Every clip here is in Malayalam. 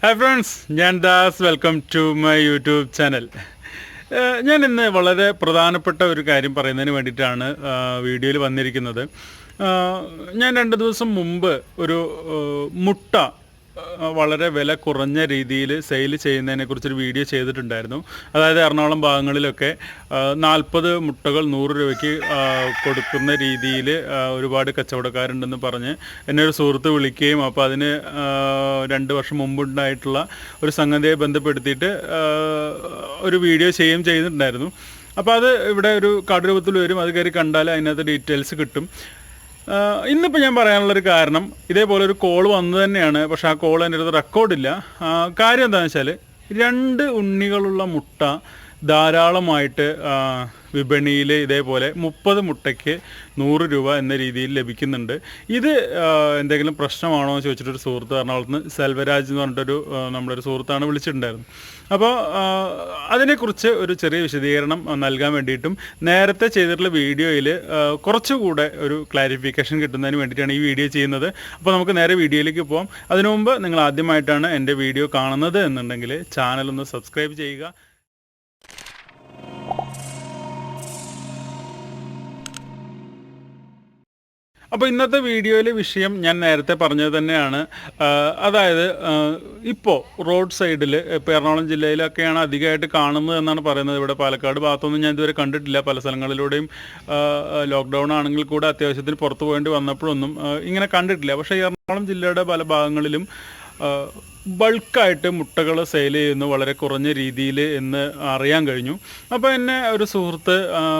ഹായ് ഫ്രണ്ട്സ് ഞാൻ Das. Welcome to my YouTube channel ഞാൻ ഇന്ന് വളരെ പ്രധാനപ്പെട്ട ഒരു കാര്യം പറയുന്നതിന് വേണ്ടിയിട്ടാണ് വീഡിയോയിൽ വന്നിരിക്കുന്നത്. ഞാൻ രണ്ട് ദിവസം മുമ്പ് ഒരു മുട്ട വളരെ വില കുറഞ്ഞ രീതിയിൽ സെയിൽ ചെയ്യുന്നതിനെ കുറിച്ചൊരു വീഡിയോ ചെയ്തിട്ടുണ്ടായിരുന്നു. അതായത് എറണാകുളം ഭാഗങ്ങളിലൊക്കെ നാൽപ്പത് മുട്ടകൾ നൂറ് രൂപയ്ക്ക് കൊടുക്കുന്ന രീതിയിൽ ഒരുപാട് കച്ചവടക്കാരുണ്ടെന്ന് പറഞ്ഞ് എന്നെ ഒരു സുഹൃത്ത് വിളിക്കുകയും അപ്പോൾ അതിന് രണ്ട് വർഷം മുമ്പുണ്ടായിട്ടുള്ള ഒരു സംഗതിയെ ബന്ധപ്പെടുത്തിയിട്ട് ഒരു വീഡിയോ ചെയ്യുകയും ചെയ്തിട്ടുണ്ടായിരുന്നു. അപ്പോൾ അത് ഇവിടെ ഒരു കാർഡ് രൂപത്തിൽ വരും. അത് കയറി കണ്ടാൽ അതിനകത്ത് ഡീറ്റെയിൽസ് കിട്ടും. ഇന്നിപ്പോൾ ഞാൻ പറയാനുള്ളൊരു കാരണം ഇതേപോലെ ഒരു കോൾ വന്നു തന്നെയാണ് പക്ഷേ ആ കോൾ എന്റെ അടുത്ത് റെക്കോർഡില്ല കാര്യം എന്താണെന്ന് വെച്ചാൽ രണ്ട് ഉണ്ണികളുള്ള മുട്ട ധാരാളമായിട്ട് വിപണിയിൽ ഇതേപോലെ മുപ്പത് മുട്ടയ്ക്ക് നൂറ് രൂപ എന്ന രീതിയിൽ ലഭിക്കുന്നുണ്ട്. ഇത് എന്തെങ്കിലും പ്രശ്നമാണോ എന്ന് ചോദിച്ചിട്ടൊരു സുഹൃത്ത് എറണാകുളത്ത് നിന്ന് സെൽവരാജ് എന്ന് പറഞ്ഞിട്ടൊരു നമ്മുടെ ഒരു സുഹൃത്താണ് വിളിച്ചിട്ടുണ്ടായിരുന്നു. അപ്പോൾ അതിനെക്കുറിച്ച് ഒരു ചെറിയ വിശദീകരണം നൽകാൻ വേണ്ടിയിട്ടും നേരത്തെ ചെയ്തിട്ടുള്ള വീഡിയോയിൽ കുറച്ചുകൂടെ ഒരു ക്ലാരിഫിക്കേഷൻ കിട്ടുന്നതിന് വേണ്ടിയിട്ടാണ് ഈ വീഡിയോ ചെയ്യുന്നത്. അപ്പോൾ നമുക്ക് നേരെ വീഡിയോയിലേക്ക് പോകാം അതിനു മുമ്പ് നിങ്ങൾ ആദ്യമായിട്ടാണ് എന്റെ വീഡിയോ കാണുന്നത് എന്നുണ്ടെങ്കിൽ ചാനൽ ഒന്ന് സബ്സ്ക്രൈബ് ചെയ്യുക. അപ്പോൾ ഇന്നത്തെ വീഡിയോയിലെ വിഷയം ഞാൻ നേരത്തെ പറഞ്ഞത് തന്നെയാണ്. അതായത് ഇപ്പോൾ റോഡ് സൈഡിൽ ഇപ്പോൾ എറണാകുളം ജില്ലയിലൊക്കെയാണ് അധികമായിട്ട് കാണുന്നത് എന്നാണ് പറയുന്നത്. ഇവിടെ പാലക്കാട് ഭാഗത്തൊന്നും ഞാൻ ഇതുവരെ കണ്ടിട്ടില്ല. പല സ്ഥലങ്ങളിലൂടെയും ലോക്ക്ഡൗൺ ആണെങ്കിൽ കൂടെ അത്യാവശ്യത്തിന് പുറത്തു പോകേണ്ടി വന്നപ്പോഴൊന്നും ഇങ്ങനെ കണ്ടിട്ടില്ല. പക്ഷേ എറണാകുളം ജില്ലയുടെ പല ഭാഗങ്ങളിലും ബൾക്കായിട്ട് മുട്ടകൾ സെയിൽ ചെയ്യുന്നു വളരെ കുറഞ്ഞ രീതിയിൽ എന്ന് അറിയാൻ കഴിഞ്ഞു. അപ്പോൾ എന്നെ ഒരു സുഹൃത്ത്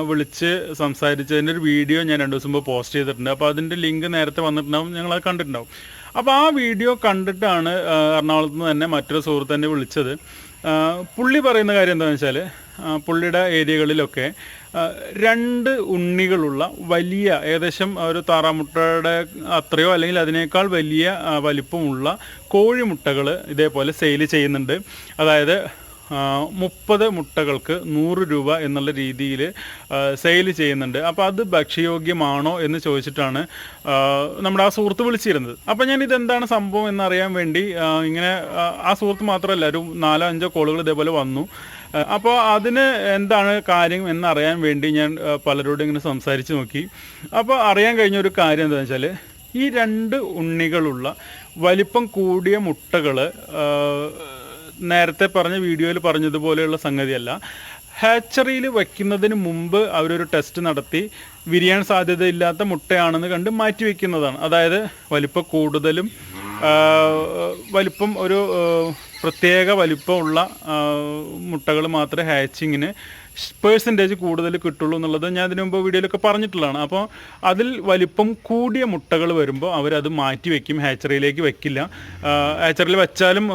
വിളിച്ച് സംസാരിച്ചതിന്റെ ഒരു വീഡിയോ ഞാൻ രണ്ട് ദിവസം മുമ്പ് പോസ്റ്റ് ചെയ്തിട്ടുണ്ട്. അപ്പോൾ അതിന്റെ ലിങ്ക് നേരത്തെ വന്നിട്ടുണ്ടാവും അത് കണ്ടിട്ടുണ്ടാവും. അപ്പോൾ ആ വീഡിയോ കണ്ടിട്ടാണ് എറണാകുളത്ത് നിന്ന് തന്നെ മറ്റൊരു സുഹൃത്ത് എന്നെ വിളിച്ചത്. പുള്ളി പറയുന്ന കാര്യം എന്താണെന്ന് വെച്ചാൽ പുള്ളിയുടെ ഏരിയകളിലൊക്കെ രണ്ട് ഉണ്ണികളുള്ള വലിയ ഏകദേശം ഒരു താറാമുട്ടയുടെ അത്രയോ അല്ലെങ്കിൽ അതിനേക്കാൾ വലിയ വലിപ്പമുള്ള കോഴിമുട്ടകൾ ഇതേപോലെ സെയിൽ ചെയ്യുന്നുണ്ട്. അതായത് മുപ്പത് മുട്ടകൾക്ക് നൂറ് രൂപ എന്നുള്ള രീതിയിൽ സെയിൽ ചെയ്യുന്നുണ്ട്. അപ്പോൾ അത് ഭക്ഷ്യയോഗ്യമാണോ എന്ന് ചോദിച്ചിട്ടാണ് നമ്മുടെ ആ സുഹൃത്ത് വിളിച്ചിരുന്നത്. അപ്പോൾ ഞാൻ ഇതെന്താണ് സംഭവം എന്നറിയാൻ വേണ്ടി ഇങ്ങനെ ആ, സുഹൃത്ത് മാത്രമല്ല ഒരു നാലോ അഞ്ചോ കോളുകൾ ഇതേപോലെ വന്നു. അപ്പോൾ അതിന് എന്താണ് കാര്യം എന്നറിയാൻ വേണ്ടി ഞാൻ പലരോടും ഇങ്ങനെ സംസാരിച്ച് നോക്കി. അപ്പോൾ അറിയാൻ കഴിഞ്ഞ ഒരു കാര്യം എന്താണെന്ന് വെച്ചാൽ ഈ രണ്ട് ഉണ്ണികളുള്ള വലിപ്പം കൂടിയ മുട്ടകൾ നേരത്തെ പറഞ്ഞ വീഡിയോയിൽ പറഞ്ഞതുപോലെയുള്ള സംഗതിയല്ല. ഹാച്ചറിയിൽ വയ്ക്കുന്നതിന് മുമ്പ് അവരൊരു ടെസ്റ്റ് നടത്തി. വിരിയാൻ സാധ്യതയില്ലാത്ത മുട്ടയാണെന്ന് കണ്ട് മാറ്റി വയ്ക്കുന്നതാണ് അതായത് വലിപ്പം കൂടുതലും വലിപ്പം ഒരു പ്രത്യേക വലിപ്പമുള്ള മുട്ടകൾ മാത്രമേ ഹാച്ചിങ്ങിന് പേഴ്സന്റേജ് കൂടുതൽ കിട്ടുള്ളൂ എന്നുള്ളത് ഞാൻ ഇതിനു മുമ്പ് വീഡിയോയിലൊക്കെ പറഞ്ഞിട്ടുള്ളതാണ്. അപ്പോൾ അതിൽ വലിപ്പം കൂടിയ മുട്ടകൾ വരുമ്പോൾ അവരത് മാറ്റി വെക്കും ഹാച്ചറിയിലേക്ക് വെക്കില്ല. ഹാച്ചറിൽ വെച്ചാലും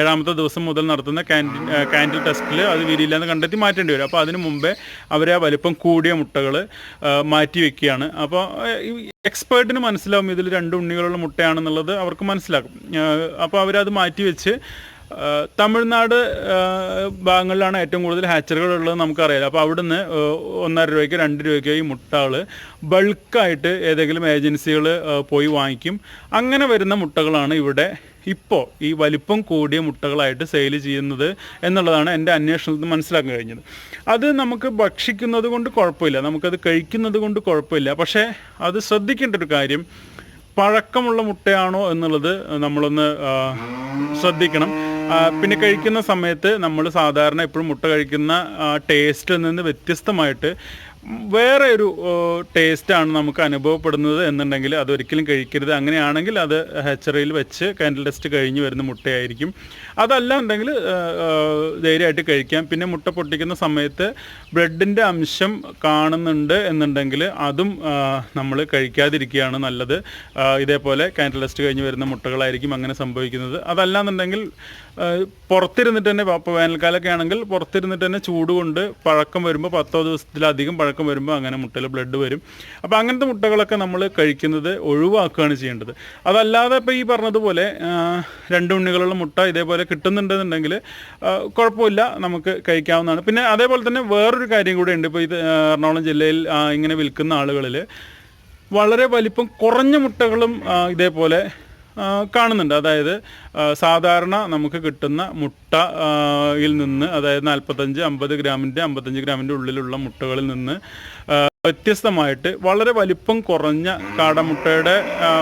ഏഴാമത്തെ ദിവസം മുതൽ നടത്തുന്ന കാൻഡിൽ ക്യാൻഡിൽ ടെസ്റ്റിൽ അത് വിരിയില്ല എന്ന് കണ്ടെത്തി മാറ്റേണ്ടി വരും. അപ്പോൾ അതിന് മുമ്പേ അവർ ആ വലിപ്പം കൂടിയ മുട്ടകൾ മാറ്റി വെക്കുകയാണ്. അപ്പോൾ എക്സ്പേർട്ടിന് മനസ്സിലാവും ഇതിൽ രണ്ട് ഉണ്ണികളുള്ള മുട്ടയാണെന്നുള്ളത് അവർക്ക് മനസ്സിലാക്കും. അപ്പോൾ അവരത് മാറ്റി വെച്ച് തമിഴ്നാട് ഭാഗങ്ങളിലാണ് ഏറ്റവും കൂടുതൽ ഹാച്ചറികൾ ഉള്ളത് നമുക്കറിയാം അപ്പോൾ അവിടുന്ന് ഒന്നര രൂപയ്ക്ക് രണ്ട് രൂപയ്ക്കോ ഈ മുട്ടകൾ ബൾക്കായിട്ട് ഏതെങ്കിലും ഏജൻസികൾ പോയി വാങ്ങിക്കും. അങ്ങനെ വരുന്ന മുട്ടകളാണ് ഇവിടെ ഇപ്പോൾ ഈ വലിപ്പം കൂടിയ മുട്ടകളായിട്ട് സെയിൽ ചെയ്യുന്നത് എന്നുള്ളതാണ് എന്റെ അന്വേഷണത്തിൽ മനസ്സിലാക്കാൻ കഴിഞ്ഞത്. അത് നമുക്ക് ഭക്ഷിക്കുന്നത് കൊണ്ട് കുഴപ്പമില്ല. നമുക്കത് കഴിക്കുന്നത് കൊണ്ട് കുഴപ്പമില്ല. പക്ഷേ അത് ശ്രദ്ധിക്കേണ്ട ഒരു കാര്യം പഴക്കമുള്ള മുട്ടയാണോ എന്നുള്ളത് നമ്മളൊന്ന് ശ്രദ്ധിക്കണം. പിന്നെ കഴിക്കുന്ന സമയത്ത് നമ്മൾ സാധാരണ എപ്പോഴും മുട്ട കഴിക്കുന്ന ടേസ്റ്റിൽ നിന്ന് വ്യത്യസ്തമായിട്ട് വേറെ ഒരു ടേസ്റ്റാണ് നമുക്ക് അനുഭവപ്പെടുന്നത് എന്നുണ്ടെങ്കിൽ അതൊരിക്കലും കഴിക്കരുത്. അങ്ങനെയാണെങ്കിൽ അത് ഹാച്ചറിയിൽ വെച്ച് കാൻഡിൽ ടെസ്റ്റ് കഴിഞ്ഞ് വരുന്ന മുട്ടയായിരിക്കും. അതല്ല ഉണ്ടെങ്കിൽ ധൈര്യമായിട്ട് കഴിക്കാം. പിന്നെ മുട്ട പൊട്ടിക്കുന്ന സമയത്ത് ബ്രെഡിന്റെ അംശം കാണുന്നുണ്ട് എന്നുണ്ടെങ്കിൽ അതും നമ്മൾ കഴിക്കാതിരിക്കുകയാണ് നല്ലത്. ഇതേപോലെ കാൻഡിൽ ടെസ്റ്റ് കഴിഞ്ഞ് വരുന്ന മുട്ടകളായിരിക്കും അങ്ങനെ സംഭവിക്കുന്നത്. അതല്ല എന്നുണ്ടെങ്കിൽ പുറത്തിരുന്നിട്ട് തന്നെ ഇപ്പോൾ വേനൽക്കാലമൊക്കെ ആണെങ്കിൽ പുറത്തിരുന്നിട്ട് തന്നെ ചൂട് കൊണ്ട് പഴക്കം വരുമ്പോൾ പത്തോ ദിവസത്തിലധികം വരുമ്പോൾ അങ്ങനെ മുട്ടയിൽ ബ്ലഡ് വരും. അപ്പോൾ അങ്ങനത്തെ മുട്ടകളൊക്കെ നമ്മൾ കഴിക്കുന്നത് ഒഴിവാക്കുകയാണ് ചെയ്യേണ്ടത്. അതല്ലാതെ ഇപ്പോൾ ഈ പറഞ്ഞതുപോലെ രണ്ട് ഉണ്ണികളുള്ള മുട്ട ഇതേപോലെ കിട്ടുന്നുണ്ടെന്നുണ്ടെങ്കിൽ കുഴപ്പമില്ല നമുക്ക് കഴിക്കാവുന്നതാണ്. പിന്നെ അതേപോലെ തന്നെ വേറൊരു കാര്യം കൂടെ ഉണ്ട്. ഇപ്പോൾ ഇത് എറണാകുളം ജില്ലയിൽ ഇങ്ങനെ വിൽക്കുന്ന ആളുകളിൽ വളരെ വലിപ്പം കുറഞ്ഞ മുട്ടകളും ഇതേപോലെ കാണുന്നുണ്ട്. അതായത് സാധാരണ നമുക്ക് കിട്ടുന്ന മുട്ട ആ, യിൽ നിന്ന് അതായത് നാൽപ്പത്തഞ്ച് അമ്പത് ഗ്രാമിന്റെ അമ്പത്തഞ്ച് ഗ്രാമിന്റെ ഉള്ളിലുള്ള മുട്ടകളിൽ നിന്ന് വ്യത്യസ്തമായിട്ട് വളരെ വലിപ്പം കുറഞ്ഞ കാടമുട്ടയുടെ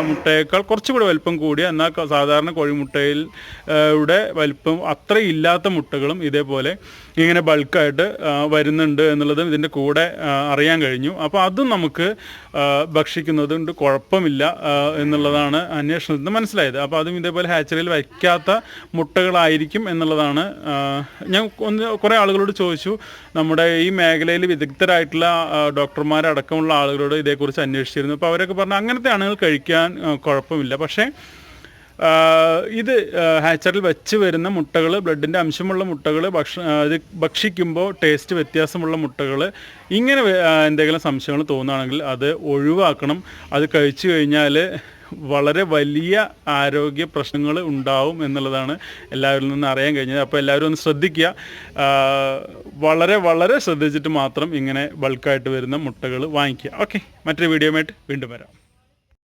മുട്ടയേക്കാൾ കുറച്ചുകൂടി വലിപ്പം കൂടിയ എന്നാൽ സാധാരണ കോഴിമുട്ടയിൽ ഇവിടെ വലിപ്പം അത്ര ഇല്ലാത്ത മുട്ടകളും ഇതേപോലെ ഇങ്ങനെ ബൾക്കായിട്ട് വരുന്നുണ്ട് എന്നുള്ളതും ഇതിന്റെ കൂടെ അറിയാൻ കഴിഞ്ഞു. അപ്പോൾ അതും നമുക്ക് ഭക്ഷിക്കുന്നതുകൊണ്ട് ഭക്ഷിക്കുന്നത് കൊണ്ട് കുഴപ്പമില്ല എന്നുള്ളതാണ് അന്വേഷണത്തിൽ നിന്ന് മനസ്സിലായത്. അപ്പോൾ അതും ഇതേപോലെ ഹാച്ചറിയിൽ വയ്ക്കാത്ത മുട്ടകളായിരിക്കും എന്നുള്ളതാണ് ഞാൻ ഒന്ന് കുറേ ആളുകളോട് ചോദിച്ചു. നമ്മുടെ ഈ മേഖലയിൽ വിദഗ്ധരായിട്ടുള്ള ആ, ഡോക്ടർമാരടക്കമുള്ള ആളുകളോട് ഇതേക്കുറിച്ച് അന്വേഷിച്ചിരുന്നു. അപ്പോൾ അവരൊക്കെ പറഞ്ഞു അങ്ങനത്തെ ആണുങ്ങൾ കഴിക്കാൻ കുഴപ്പമില്ല. പക്ഷേ ഇത് ഹാച്ചറിൽ വെച്ച് വരുന്ന മുട്ടകൾ ബ്ലഡിന്റെ അംശമുള്ള മുട്ടകൾ ഭക്ഷ ഇത് ഭക്ഷിക്കുമ്പോൾ ടേസ്റ്റ് വ്യത്യാസമുള്ള മുട്ടകൾ ഇങ്ങനെ എന്തെങ്കിലും സംശയങ്ങൾ തോന്നുകയാണെങ്കിൽ അത് ഒഴിവാക്കണം. അത് കഴിച്ചു കഴിഞ്ഞാൽ വളരെ വലിയ ആരോഗ്യ പ്രശ്നങ്ങൾ ഉണ്ടാവും എന്നുള്ളതാണ് എല്ലാവരിൽ നിന്ന് അറിയാൻ കഴിഞ്ഞത്. അപ്പോൾ എല്ലാവരും ഒന്ന് ശ്രദ്ധിക്കുക. വളരെ വളരെ ശ്രദ്ധിച്ചിട്ട് മാത്രം ഇങ്ങനെ ബൾക്കായിട്ട് വരുന്ന മുട്ടകൾ വാങ്ങിക്കുക. ഓക്കെ മറ്റൊരു വീഡിയോ വീണ്ടും വരാം.